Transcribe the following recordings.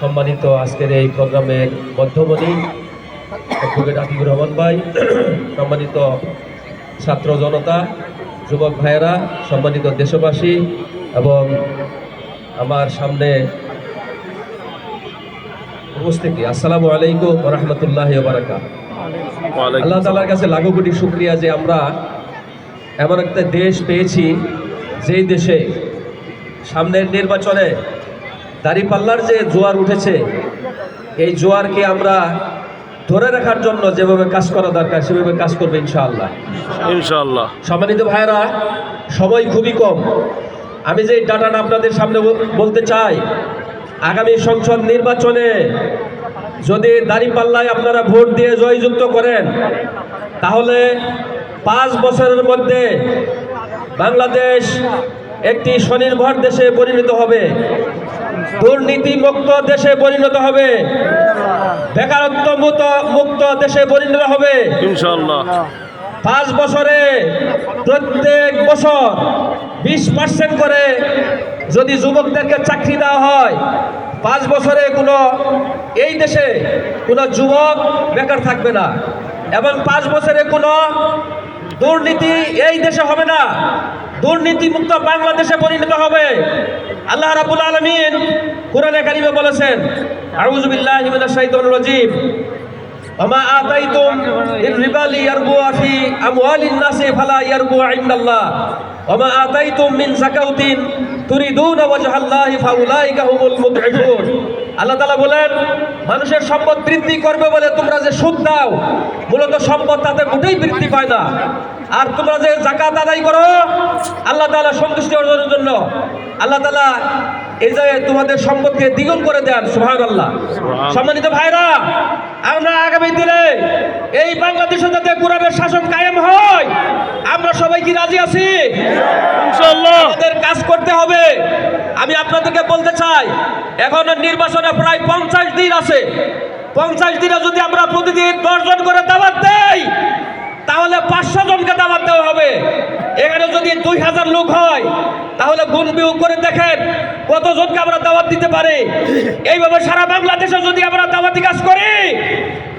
সম্মানিত আজকের এই প্রোগ্রামের মধ্যমণি, অ্যাডভোকেট আতিকুর রহমান ভাই, সম্মানিত ছাত্র জনতা, যুবক ভাইয়েরা, সম্মানিত দেশবাসী এবং আমার সামনে উপস্থিতি। আসসালামু আলাইকুম রহমতুল্লাহ বারাকা আল্লাহ তালার কাছে লাখো কোটি শুক্রিয়া যে আমরা এমন একটা দেশ পেয়েছি, যেই দেশে সামনের নির্বাচনে দাঁড়িপাল্লার যে জোয়ার উঠেছে এই জোয়ারকে আমরা ধরে রাখার জন্য যেভাবে কাজ করা দরকার সেভাবে কাজ করবে ইনশাআল্লাহ। ইনশাআল্লাহ। সম্মানিত ভাইরা সময় খুবই কম। আমি যে ডাটাটা আপনাদের সামনে বলতে চাই আগামী সংসদ নির্বাচনে যদি দাঁড়িপাল্লায় আপনারা ভোট দিয়ে জয়যুক্ত করেন তাহলে পাঁচ বছরের মধ্যে বাংলাদেশ একটি স্বনির্ভর দেশে পরিণত হবে। দুর্নীতি মুক্ত দেশে পরিণত হবে। বেকারত্ব মুক্ত দেশে পরিণত হবে। ইনশাআল্লাহ। পাঁচ বছরে প্রত্যেক বছর বিশ পার্সেন্ট করে যদি যুবকদেরকে চাকরি দেওয়া হয় পাঁচ বছরে কোনো এই দেশে কোনো যুবক বেকার থাকবে না। এবং পাঁচ বছরে কোনো দুর্নীতি এই দেশে হবে না। দুর্নীতিমুক্ত বাংলাদেশে পরিণত হবে। আল্লাহ রাবুল আলমিন কোরআনে কারিমে বলেছেন আউজুবিল্লাহ রাজীব আমা আতাইতুম রিবালি ইয়ারবু আফি আমওয়ালিন নাসি ফালা ইয়ারবু ইনদাল্লাহ। আমা আতাইতুম মিন যাকাউতিন তুরিদুন ওয়াজহাল্লাহি ফাউলাইকা হুমুল মুদহিফুন। আল্লাহ তালা বলেন, মানুষের সম্পদ বৃদ্ধি করবে বলে তোমরা যে সুদ দাও, মূলত সম্পদ তাতে মোটেই বৃদ্ধি পায় না। আর তোমরা যে জাকাত আদায় করো আল্লাহ তালা সন্তুষ্টি অর্জনের জন্য আল্লাহ তালা এই যে তোমাদের সম্পদকে দ্বিগুণ করে দেন সুহান আল্লাহ সম্মানিত ভাইরা আমরা আগামী দিনে এই বাংলাদেশে যাতে কোরআনের শাসন কায়েম হয় আমরা সবাই কি রাজি আছি? আমাদের কাজ করতে হবে। আমি আপনাদেরকে বলতে চাই এখন নির্বাচনে প্রায় পঞ্চাশ দিন আছে। পঞ্চাশ দিনে যদি আমরা প্রতিদিন দশজন করে দাবাত দেই তাহলে পাঁচশো জনকে দাবাত দেওয়া হবে। এখানে যদি দুই হাজার লোক হয় তাহলে গুণ বিয়োগ করে দেখেন কতজনকে আমরা দাওয়াত দিতে পারি। এইভাবে সারা বাংলাদেশে যদি আমরা দাওয়াতি কাজ করি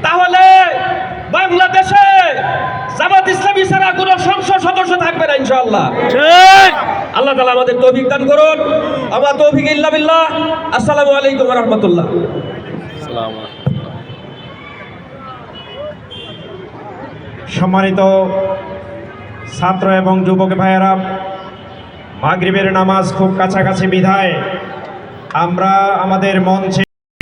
তাহলে বাংলাদেশে জামাত ইসলামী ছাড়া কোনো সংসদ সদস্য থাকবে না ইনশাআল্লাহ। ঠিক। আল্লাহ তালা আমাদের তৌফিক দান করুন। আমার তৌফিক ইল্লা বিল্লাহ। আসসালামু আলাইকুম রহমতুল্লাহ। সম্মানিত ছাত্র এবং যুবক ভাইয়েরা মাগরিবের নামাজ খুব কাছাকাছি বিধায় আমরা আমাদের মঞ্চে